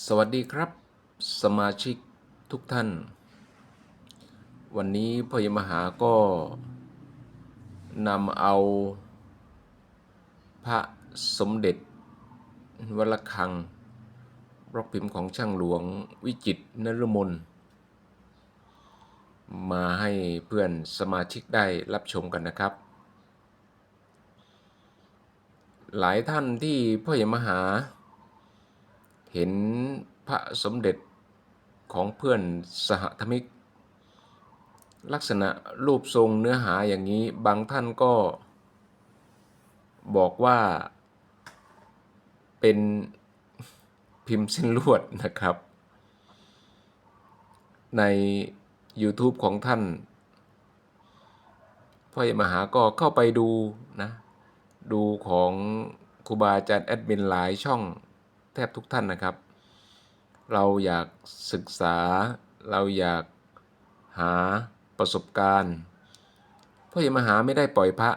สวัสดีครับ สมาชิกทุกท่าน วันนี้พ่อยมหาก็นำเอา พระสมเด็จวัลคังรอกพิมพ์ของช่างหลวงวิจิตนรมน มาให้เพื่อนสมาชิกได้รับชมกันนะครับ หลายท่านที่พ่อยมหา เห็นพระสมเด็จของเพื่อนสหธมิก ลักษณะรูปทรงเนื้อหาอย่างนี้บางท่านก็บอกว่าเป็นพิมพ์เส้นลวดนะครับ ใน YouTube ของท่านพ่อใหญ่มหาก็เข้าไปดูนะ ดูของครูบาอาจารย์แอดมินหลายช่อง แทบทุกท่านนะครับ เราอยากศึกษา เราอยากหาประสบการณ์พ่อใหญ่มหาไม่ได้ปล่อยพระ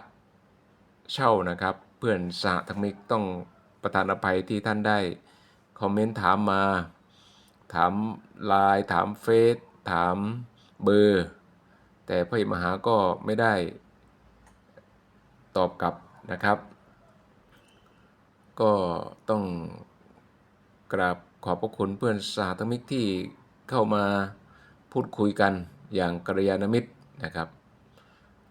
เช่านะครับ เพื่อนสหธรรมิกต้องประทานอภัยที่ท่านได้คอมเมนต์ถามมา ถามไลน์ถามเฟซถามเบอร์ แต่พ่อใหญ่มหาก็ไม่ได้ตอบกลับนะครับ ก็ต้อง กราบขอบพระคุณเพื่อนสาธมิกที่เข้ามาพูดคุยกันอย่างกัลยาณมิตรนะครับ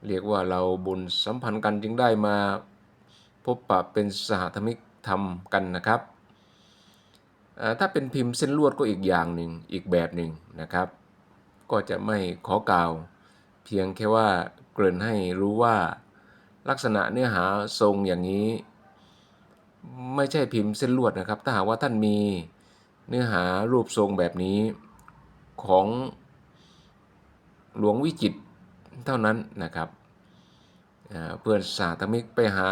เรียกว่าเราบุญสัมพันธ์กันจึงได้มาพบปะเป็นสหธมิกทำกันนะครับ ถ้าเป็นพิมพ์เส้นลวดก็อีกอย่างหนึ่งอีกแบบหนึ่งนะครับ ก็จะไม่ขอกล่าว เพียงแค่ว่าเกริ่นให้รู้ว่าลักษณะเนื้อหาทรงอย่างนี้ ไม่ใช่พิมพ์เส้นลวดนะครับ ถ้าหากว่าท่านมีเนื้อหารูปทรงแบบนี้ของหลวงวิจิตเท่านั้นนะครับเพื่อนสาธมิกไปหา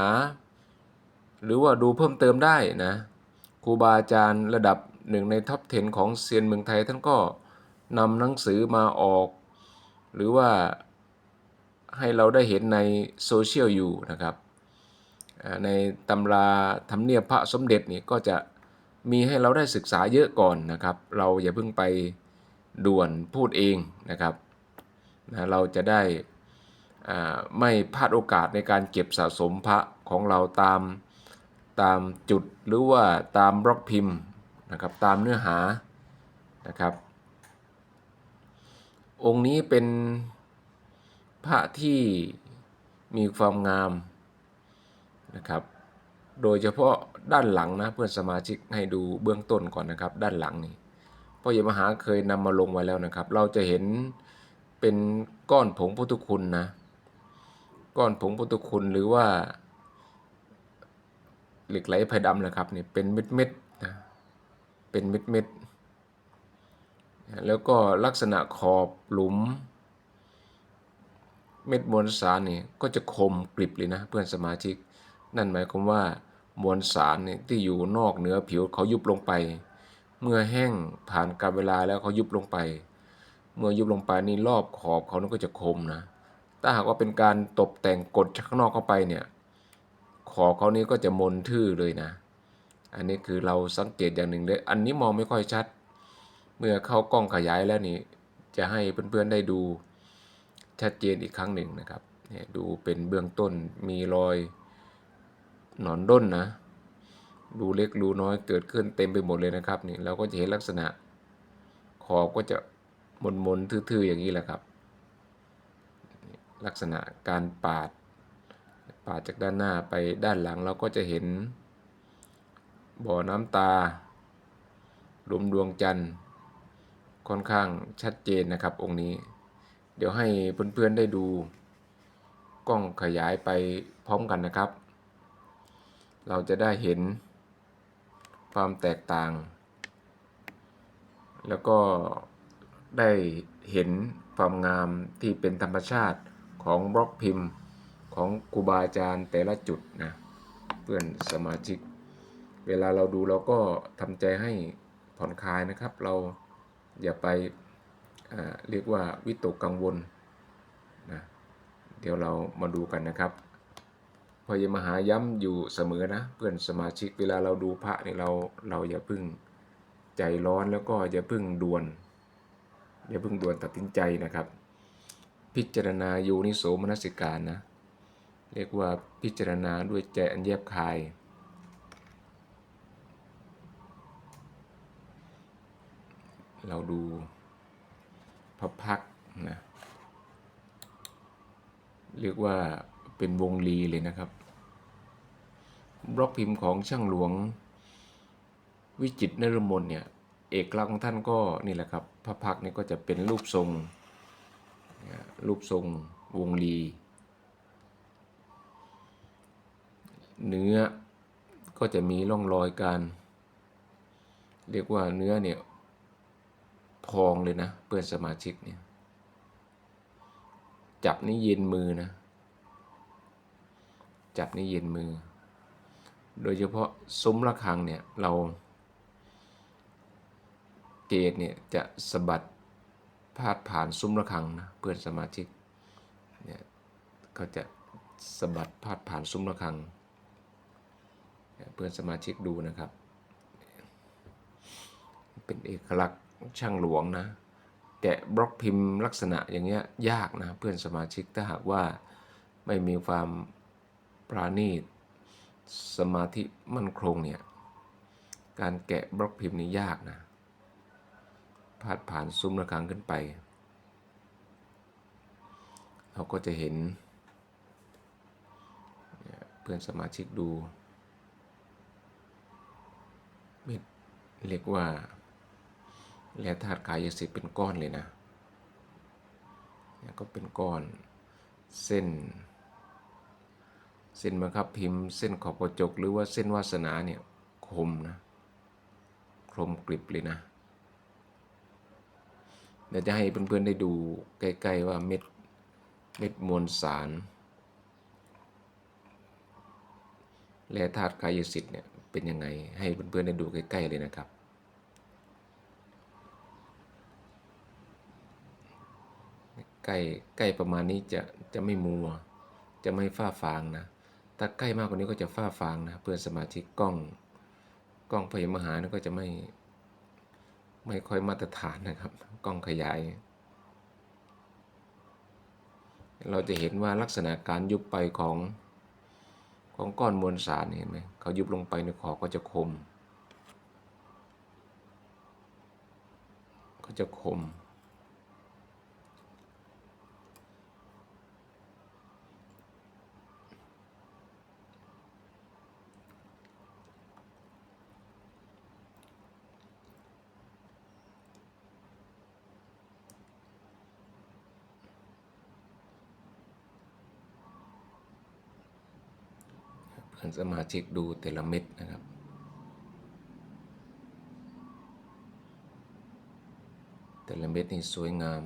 หรือว่าดูเพิ่มเติมได้นะครูบาอาจารย์ระดับหนึ่งในท็อป 10 ของเซียนเมืองไทย ท่านก็นำหนังสือมาออก หรือว่าให้เราได้เห็นในโซเชียลอยู่นะครับ ในตำราทำเนียบพระสมเด็จนี่ก็จะมีให้เราได้ศึกษาเยอะก่อนนะครับ เราอย่าเพิ่งไปด่วนพูดเองนะครับนะเราจะได้ไม่พลาดโอกาสในการเก็บสะสมพระของเราตามตามจุดหรือว่าตามบล็อกพิมพ์นะครับตามเนื้อหานะครับ องค์นี้เป็นพระที่มีความงาม นะครับ โดยเฉพาะด้านหลังนะเพื่อนสมาชิกให้ดูเบื้องต้นก่อนนะครับ ด้านหลังนี่พ่อใหญ่มหาเคยนำมาลงไว้แล้วนะครับ เราจะเห็นเป็นก้อนผงพุทธคุณนะ ก้อนผงพุทธคุณหรือว่าเหล็กไหลไผ่ดำนะครับนี่เป็นเม็ดเม็ดๆนะเป็นเม็ดเม็ดๆแล้วก็ลักษณะขอบหลุม เม็ดมวลสารนี่ก็จะคมกริบเลยนะเพื่อนสมาชิก นั่นหมายความว่ามวลสารเนี่ยที่อยู่นอกเหนือผิวเขายุบลงไป เมื่อแห้งผ่านกาลเวลาแล้วเขายุบลงไป เมื่อยุบลงไปนี่รอบขอบเขานั่นก็จะคมนะ ถ้าหากว่าเป็นการตกแต่งกดจากข้างนอกเข้าไปเนี่ยขอบเขานี้ก็จะมนทื่อเลยนะ อันนี้คือเราสังเกตอย่างหนึ่งเลยอันนี้มองไม่ค่อยชัด เมื่อเข้ากล้องขยายแล้วนี่จะให้เพื่อนๆได้ดูชัดเจนอีกครั้งหนึ่งนะครับเนี่ยดูเป็นเบื้องต้นมีรอย หนอนด้นนะรูเล็กรูน้อยเกิดขึ้นเต็มไปหมดเลยนะครับนี่เราก็จะเห็นลักษณะ ขอบก็จะมนมนๆทื่อๆอย่างนี้แหละครับ ลักษณะการปาด ปาดจากด้านหน้าไปด้านหลังเราก็จะเห็น บ่อน้ำตาลมดวงจันทร์ ค่อนข้างชัดเจนนะครับองค์นี้ เดี๋ยวให้เพื่อนๆได้ดูกล้องขยายไปพร้อมกันนะครับ เราจะได้เห็นความแตกต่าง แล้วก็ได้เห็นความงามที่เป็นธรรมชาติของบล็อกพิมพ์ของครูบาอาจารย์แต่ละจุดนะเพื่อนสมาชิก เวลาเราดูเราก็ทำใจให้ผ่อนคลายนะครับ เราอย่าไปเรียกว่าวิตกกังวลนะเดี๋ยวเรามาดูกันนะครับ พอยมหาย้ำอยู่เสมอนะ เพื่อนสมาชิกเวลาเราดูพระนี่เราเราอย่าเพึ่งใจร้อนแล้วก็อย่าเพิ่งด่วน อย่าเพิ่งด่วนตัดสินใจนะครับ พิจารณาโยนิโสมนสิการนะ เรียกว่าพิจารณาด้วยใจอันแยบคายเราดูพระพักนะ เรียกว่า เป็นวงลีเลยนะครับ บล็อกพิมพ์ของช่างหลวง วิจิตนรมนเนี่ย เอกลักษณ์ของท่านก็นี่แหละครับพระพักนี่ก็จะเป็นรูปทรง รูปทรงวงลีเนื้อก็จะมีร่องรอยการ เรียกว่าเนื้อเนี่ยพองเลยนะ เพื่อนสมาชิกเนี่ยจับนี่เย็นมือนะ จับนี่เย็นมือ โดยเฉพาะซุ้มระฆังเนี่ยเรา เกตเนี่ยจะสะบัดพาดผ่านซุ้มระฆังนะเพื่อนสมาชิกเนี่ยเขาจะสะบัดพาดผ่านซุ้มระฆังเนี่ยเพื่อนสมาชิกดูนะครับ เป็นเอกลักษณ์ช่างหลวงนะแกะบล็อกพิมพ์ลักษณะอย่างเงี้ยยากนะเพื่อนสมาชิกถ้าหากว่าไม่มีความ ปราณีต สมาธิมั่นคงเนี่ย การแกะบล็อกพิมพ์นี่ยากนะ พาดผ่านซุ้มระฆังขึ้นไป เราก็จะเห็น เพื่อนสมาชิกดูเม็ดเรียกว่าแร่ธาตุกายสิทธิ์เป็นก้อนเลยนะ ก็เป็นก้อนเส้น เส้นบังคับพิมพ์ เส้นขอบกระจกหรือว่าเส้นวาสนาเนี่ยคมนะคมกริบเลยนะเดี๋ยวจะให้เพื่อนๆได้ดูใกล้ๆว่าเม็ดเม็ดมวลสารแร่ธาตุกายสิทธิ์เนี่ยเป็นยังไงให้เพื่อนๆได้ดูใกล้ๆเลยนะครับ ใกล้ใกล้ประมาณนี้จะจะไม่มัว จะไม่ฟ้าฟางนะ ถ้าใกล้มากกว่านี้ก็จะฟ้าฟางนะเพื่อนสมาชิกกล้องกล้องพยมหานะก็จะไม่ ไม่ค่อยมาตรฐานนะครับ กล้องขยาย เราจะเห็นว่าลักษณะการยุบไปของของก้อนมวลสารเห็นไหมเขายุบลงไปในขอบก็จะคม ก็จะคม สมาชิกดูแต่ละเม็ดนะครับแต่ละเม็ดนี่สวยงาม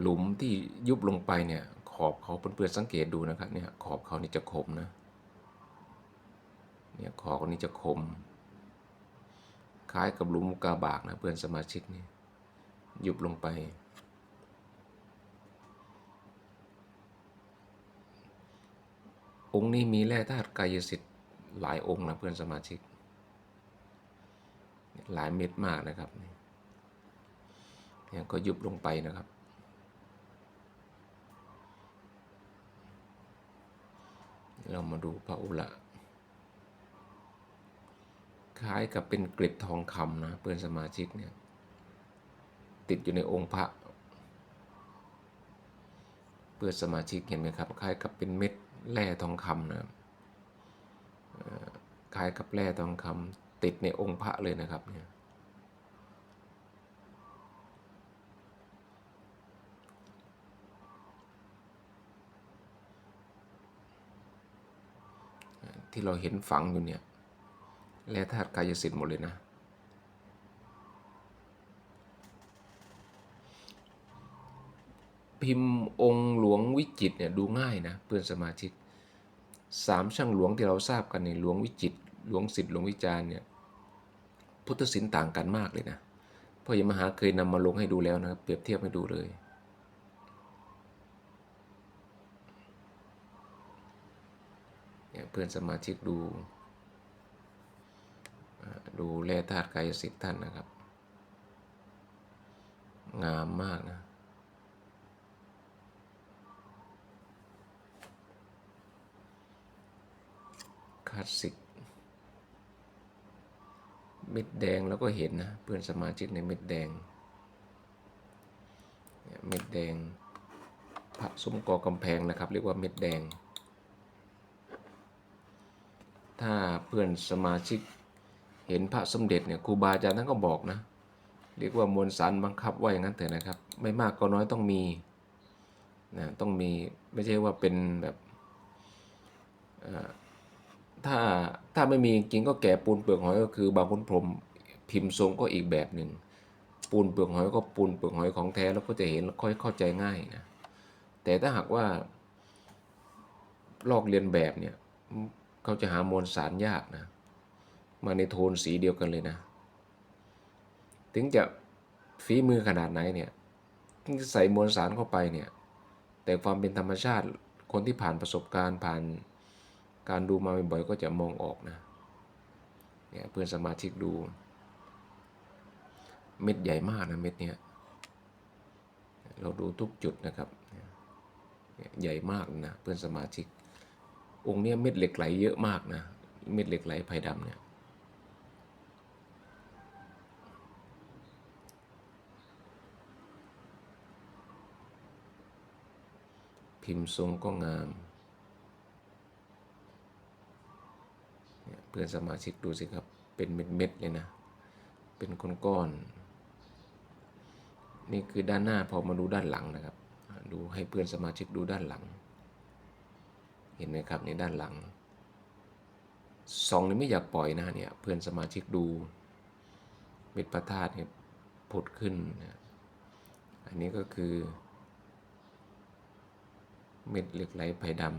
หลุมที่ยุบลงไปเนี่ยขอบเขาเพื่อนๆสังเกตดูนะครับเนี่ยขอบเขานี่จะคมนะ เนี่ยขอบเขานี่จะคม คล้ายกับหลุมกาบากนะเพื่อนสมาชิกนี่ยุบลงไป องค์นี้มีแร่ธาตุกายสิทธิ์หลายองค์นะเพื่อนสมาชิก หลายเม็ดมากนะครับนี่เนี่ยก็ยุบลงไปนะครับเรามาดูพระอุระ คล้ายกับเป็นกล็ดทองคำนะเพื่อนสมาชิกเนี่ยติดอยู่ในองค์พระ เพื่อนสมาชิกเห็นไหมครับ คล้ายกับเป็นเม็ดแร่ทองคำนะคล้ายกับแร่ทองคำติดในองค์พระเลยนะครับเนี่ยที่เราเห็นฝังอยู่เนี่ย และธาตุกายสิทธิ์หมดเลยนะพิมพ์องค์หลวงวิจิตเนี่ยดูง่ายนะเพื่อนสมาชิกสามช่างหลวงที่เราทราบกันในหลวงวิจิตหลวงสิทธิ์หลวงวิจารเนี่ยพุทธศิลป์ต่างกันมากเลยนะพ่อยมหาเคยนำมาลงให้ดูแล้วนะเปรียบเทียบให้ดูเลย เพื่อนสมาชิกดู ดูแร่ธาตุกายสิทธิ์ท่านนะครับ งามมากนะคลาสสิกเม็ดแดงแล้วก็เห็นนะ เพื่อนสมาชิกในเม็ดแดงเม็ดแดงพระซุ้มกอกำแพงนะครับ เรียกว่าเม็ดแดง ถ้าเพื่อนสมาชิก เห็นพระสมเด็จเนี่ยครูบาอาจารย์ท่านก็บอกนะ เรียกว่ามวลสารบังคับว่าอย่างนั้นเถอะนะครับ ไม่มากก็น้อยต้องมีนะต้องมีไม่ใช่ว่าเป็นแบบถ้าถ้าไม่มีจริงก็แก่ปูนเปลือกหอยก็คือบางคุณพรมพิมพ์ทรงก็อีกแบบหนึ่งปูนเปลือกหอยก็ปูนเปลือกหอยของแท้แล้วก็จะเห็นแล้วค่อยเข้าใจง่ายนะแต่ถ้าหากว่าลอกเลียนแบบเนี่ยเขาจะหามวลสารยากนะ มาในโทนสีเดียวกันเลยนะ ถึงจะฝีมือขนาดไหนเนี่ยใส่มวลสารเข้าไปเนี่ย แต่ความเป็นธรรมชาติคนที่ผ่านประสบการณ์ผ่านการดูมาบ่อยๆก็จะมองออกนะ เนี่ยเพื่อนสมาชิกดู เม็ดใหญ่มากนะเม็ดเนี้ย เราดูทุกจุดนะครับ ใหญ่มากนะเพื่อนสมาชิก องค์เนี้ยเม็ดเหล็กไหลเยอะมากนะ เม็ดเหล็กไหลไผ่ดำเนี่ย พิมพ์ทรงก็งามเพื่อนสมาชิกดูสิครับ เป็นเม็ดๆเลยนะ เป็นก้อนๆนี่คือด้านหน้าพอมาดูด้านหลังนะครับ ดูให้เพื่อนสมาชิกดูด้านหลัง เห็นไหมครับในด้านหลังสองนี่ไม่อยากปล่อยนะเนี่ยเพื่อนสมาชิกดูเม็ดพระธาตุเนี่ยผุดขึ้นนะอันนี้ก็คือ เม็ดเหล็กไหลไผ่ดำ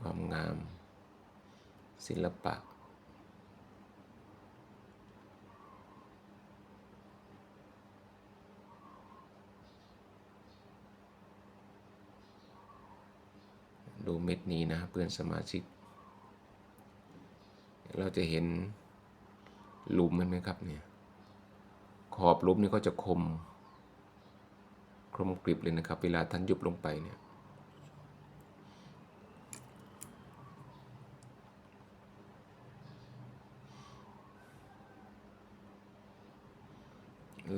ความงาม ศิลปะ ดูเม็ดนี้นะเพื่อนสมาชิก เราจะเห็นหลุมเห็นไหมครับเนี่ย ขอบหลุมนี่ก็จะคม คมกริบเลยนะครับ เวลาท่านยุบลงไปเนี่ย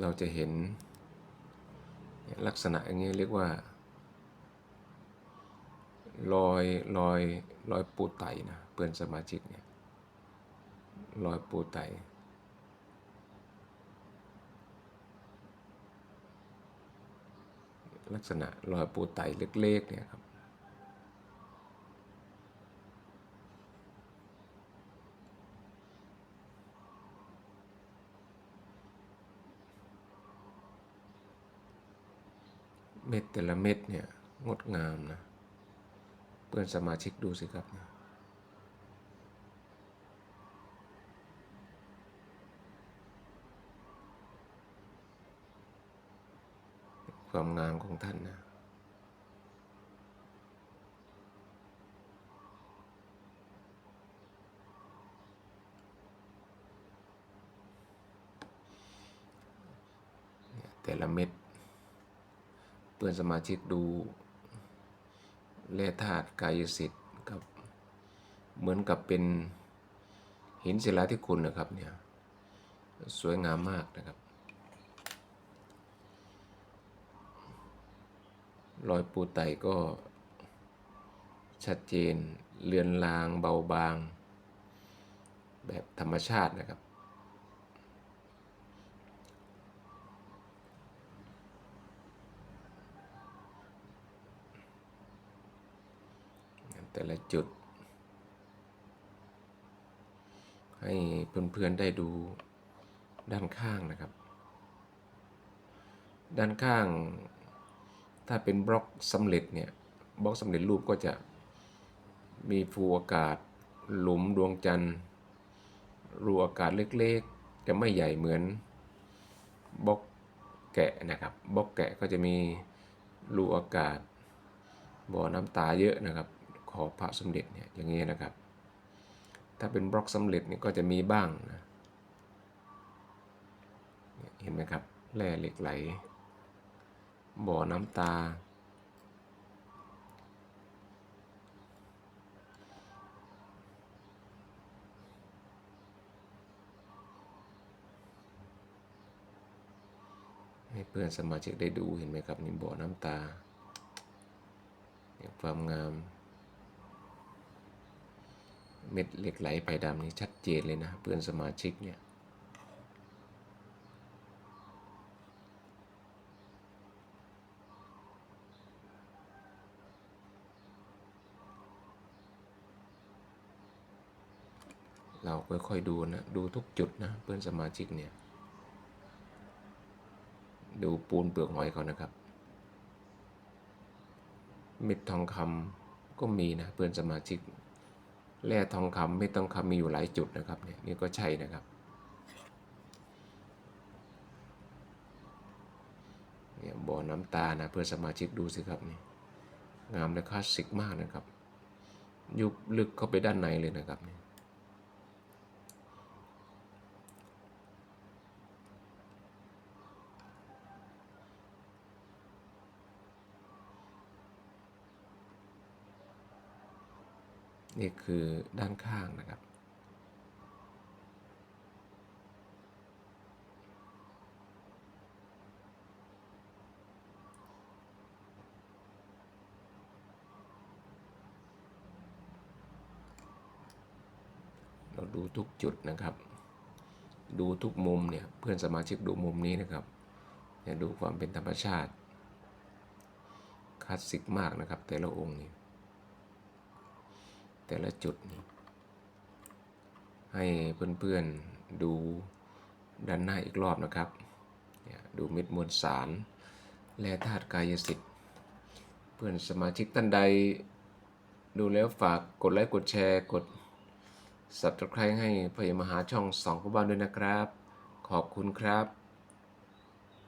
เราจะเห็นลักษณะอย่างนี้เรียกว่า รอยรอยรอยปูไตนะเพื่อนสมาชิกเนี่ยรอยปูไต ลักษณะรอยปูไตเล็กๆเนี่ยครับ เม็ดแต่ละเม็ดเนี่ยงดงามนะ เพื่อนสมาชิกดูสิครับนะ ความงามของท่านนะแต่ละเม็ด เพื่อนสมาชิกดูแร่ธาตุกายสิทธิ์กับเหมือนกับเป็นหินศิลาที่คุณนะครับเนี่ย สวยงามมากนะครับ รอยปูไตก็ชัดเจนเลือนลางเบาบาง แบบธรรมชาตินะครับ แต่ละจุด ให้เพื่อนๆได้ดูด้านข้างนะครับ ด้านข้าง ถ้าเป็นบล็อกสำเร็จเนี่ยบล็อกสำเร็จรูปก็จะมีฟูอากาศ หลุมดวงจันทร์รูอากาศเล็กๆ จะไม่ใหญ่เหมือนบล็อกแกะนะครับบล็อกแกะก็จะมีรูอากาศบ่อน้ำตาเยอะนะครับ ขอบพระสมเด็จเนี่ยอย่างนี้นะครับ ถ้าเป็นบล็อกสำเร็จเนี่ยก็จะมีบ้างนะเนี่ยเห็นไหมครับแร่เหล็กไหล บ่อน้ำตา ให้เพื่อนสมาชิกได้ดูเห็นไหมครับนี่บ่อน้ำตาเนี่ยความงาม เม็ดเหล็กไหลไผ่ดำนี่ชัดเจนเลยนะเพื่อนสมาชิกเนี่ย เราค่อยๆดูนะดูทุกจุดนะเพื่อนสมาชิกเนี่ยดูปูนเปลือกหอยเขานะครับเม็ดทองคำก็มีนะเพื่อนสมาชิกแร่ทองคำเม็ดทองคำมีอยู่หลายจุดนะครับเนี่ยนี่ก็ใช่นะครับเนี่ยบ่อน้ำตานะเพื่อนสมาชิกดูสิครับนี่งามและคลาสสิกมากนะครับ ยุบลึกเข้าไปด้านในเลยนะครับนี่ นี่คือด้านข้างนะครับ เราดูทุกจุดนะครับ ดูทุกมุมเนี่ย เพื่อนสมาชิกดูมุมนี้นะครับเนี่ยดูความเป็นธรรมชาติคลาสสิกมากนะครับ แต่ละองค์นี่ แต่ละจุดนี่ให้เพื่อนๆดูด้านหน้าอีกรอบนะครับดูเม็ดมวลสาร และธาตุกายสิทธิ์ เพื่อนสมาชิกท่านใด ดูแล้วฝากกดไลค์กดแชร์กด subscribe ให้พยมหาช่องสองพระบาลด้วยนะครับ ขอบคุณครับ